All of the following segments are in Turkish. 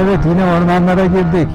Evet yine ormanlara girdik.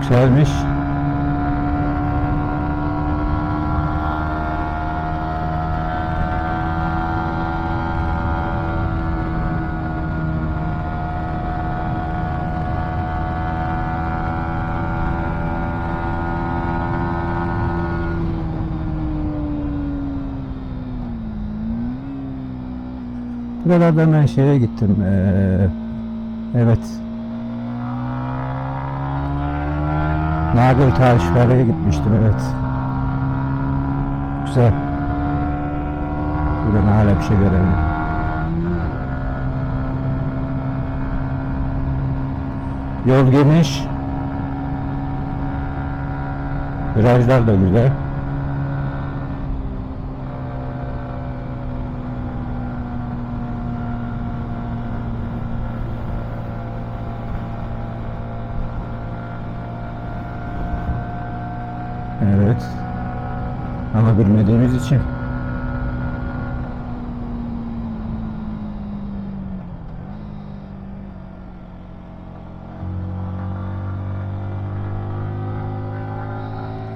Güzelmiş. Buralardan ben şeye gittim. Ee, evet. Nagel Taşfer'e gitmiştim evet. Güzel. Buradan hala bir şey görelim. Yol geniş. Virajlar da güzel. Evet. Ama bilmediğimiz için.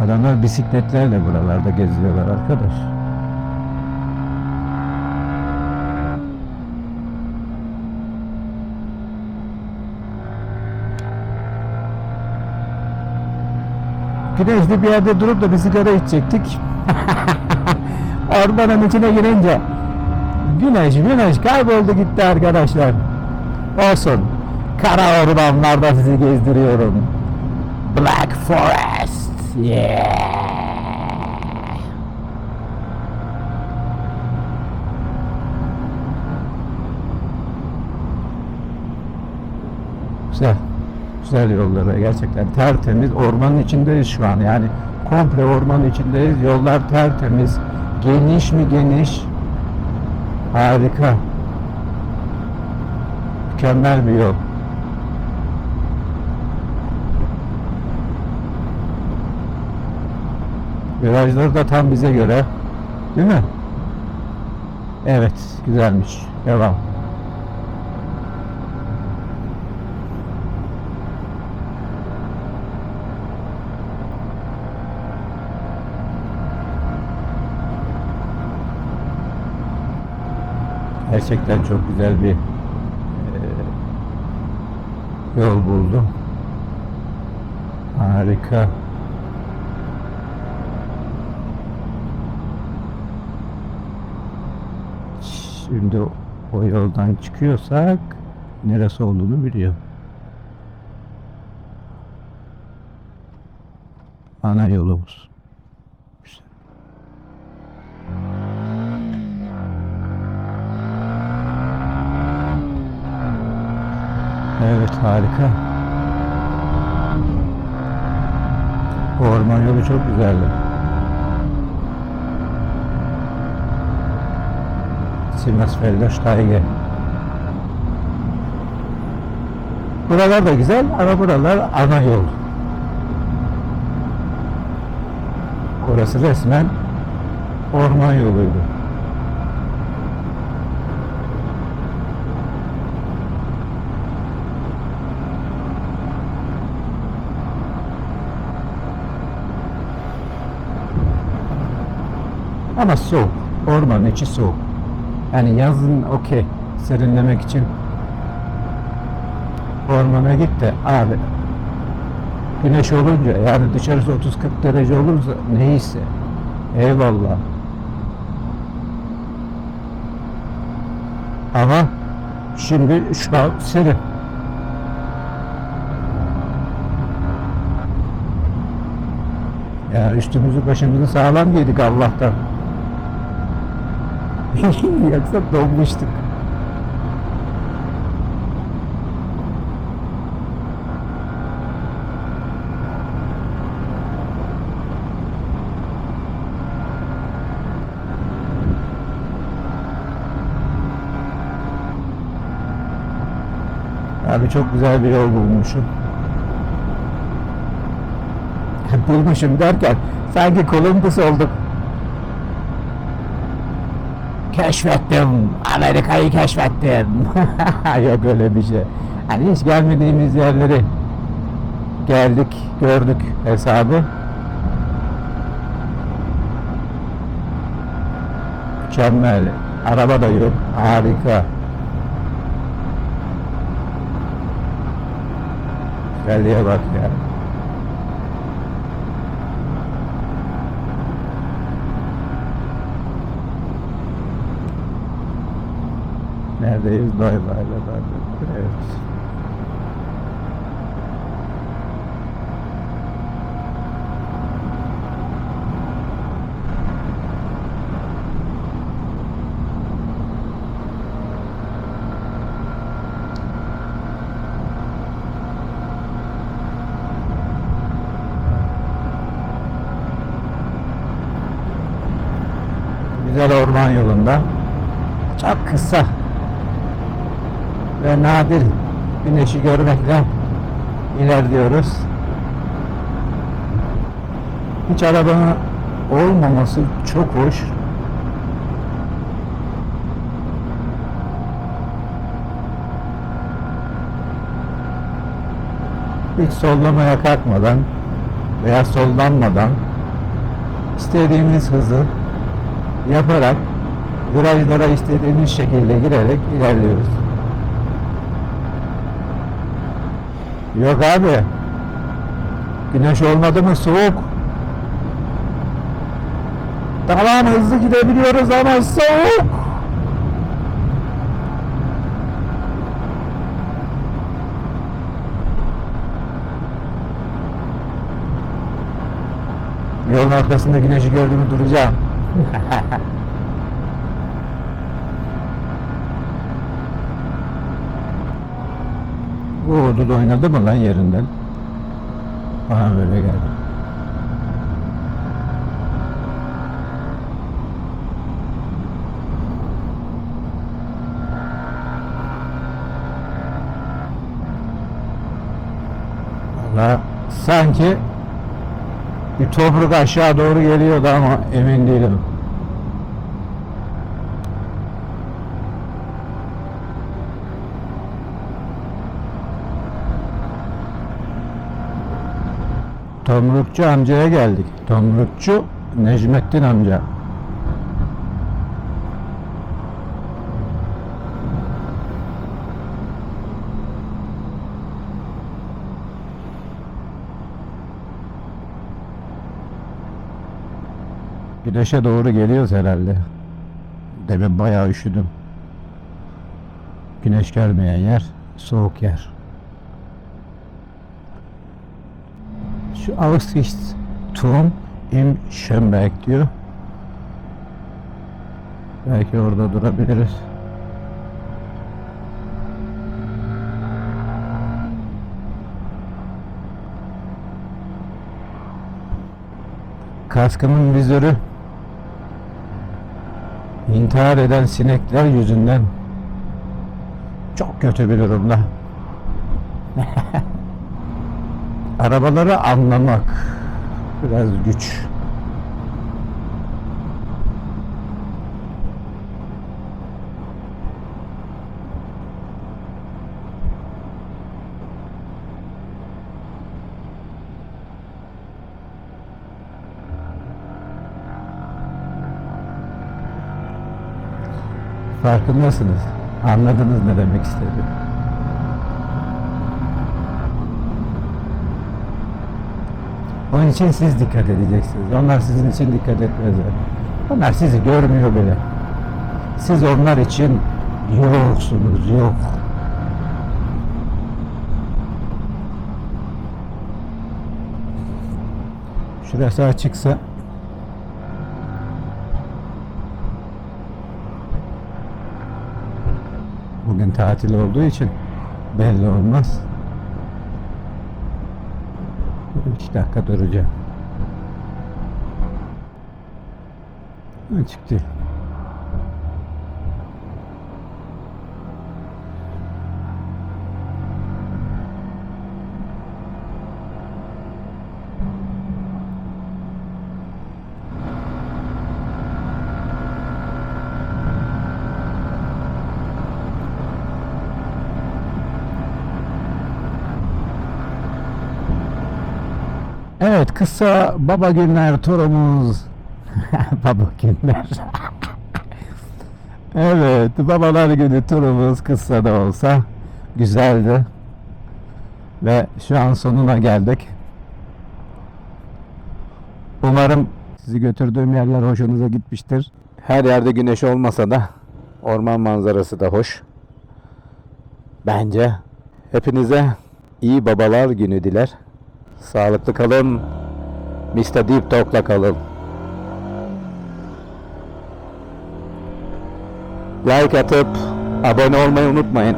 Adamlar bisikletlerle buralarda geziyorlar arkadaş. Güneşli bir yerde durup da bir sigara içecektik. Ormanın içine girince güneş güneş kayboldu gitti arkadaşlar. Olsun. Kara ormanlarda sizi gezdiriyorum. Black Forest. Yeah. Güzel. Güzel yolları gerçekten tertemiz. Ormanın içindeyiz şu an. Yani komple ormanın içindeyiz. Yollar tertemiz. Geniş mi geniş? Harika. Mükemmel bir yol. Virajları da tam bize göre. Değil mi? Evet, güzelmiş. Devam. Gerçekten çok güzel bir eee, yol buldum. Harika. Şimdi o yoldan çıkıyorsak neresi olduğunu biliyor. Ana yolumuz. Güzel. Evet harika. Orman yolu çok güzeldi. Simmersfelder Steige. Buralar da güzel ama buralar ana yol. Orası resmen orman yoluydu. Ama soğuk. Ormanın içi soğuk. Yani yazın okey. Serinlemek için ormana git de abi güneş olunca yani dışarısı 30-40 derece olursa neyse eyvallah. Ama şimdi şu an serin. Ya üstümüzü başımızı sağlam giydik Allah'tan. Yoksa donmuştuk. Abi çok güzel bir yol bulmuşum. bulmuşum derken sanki Kolumbus olduk. Keşfettim. Amerika'yı keşfettim. Yok öyle bir şey. Hani hiç gelmediğimiz yerleri geldik, gördük hesabı. Mükemmel. Araba da yok. Harika. Güzelliğe bak ya. Neredeyiz? Bay bayla Evet. Güzel orman yolunda. Çok kısa ve nadir güneşi görmekle ilerliyoruz. Hiç araba olmaması çok hoş. Hiç sollamaya kalkmadan veya sollanmadan istediğimiz hızı yaparak virajlara istediğimiz şekilde girerek ilerliyoruz. Yok abi. Güneş olmadı mı soğuk. Tamam hızlı gidebiliyoruz ama soğuk. Yolun arkasında güneşi gördüğümü duracağım. Bu ordu da oynadı mı lan yerinden? Bana böyle geldi. Valla sanki bir toprak aşağı doğru geliyordu ama emin değilim. Tomrukçu amcaya geldik. Tomrukçu Necmettin amca. Güneşe doğru geliyoruz herhalde. Demin bayağı üşüdüm. Güneş gelmeyen yer, soğuk yer. Şu Aussichtsturm im Schönberg diyor. Belki orada durabiliriz. Kaskımın vizörü intihar eden sinekler yüzünden çok kötü bir durumda. Arabaları anlamak biraz güç. Farkındasınız. Anladınız ne demek istediğimi. Onun için siz dikkat edeceksiniz. Onlar sizin için dikkat etmezler. Onlar sizi görmüyor bile. Siz onlar için yoksunuz, yok. Şurası açıksa bugün tatil olduğu için belli olmaz. 2 dakika duracağım. Açık değil. Evet kısa baba günler turumuz. baba günler. evet babalar günü turumuz kısa da olsa güzeldi. Ve şu an sonuna geldik. Umarım sizi götürdüğüm yerler hoşunuza gitmiştir. Her yerde güneş olmasa da orman manzarası da hoş. Bence hepinize iyi babalar günü diler. Sağlıklı kalın. Mr. Deep Talk'la kalın. Like atıp abone olmayı unutmayın.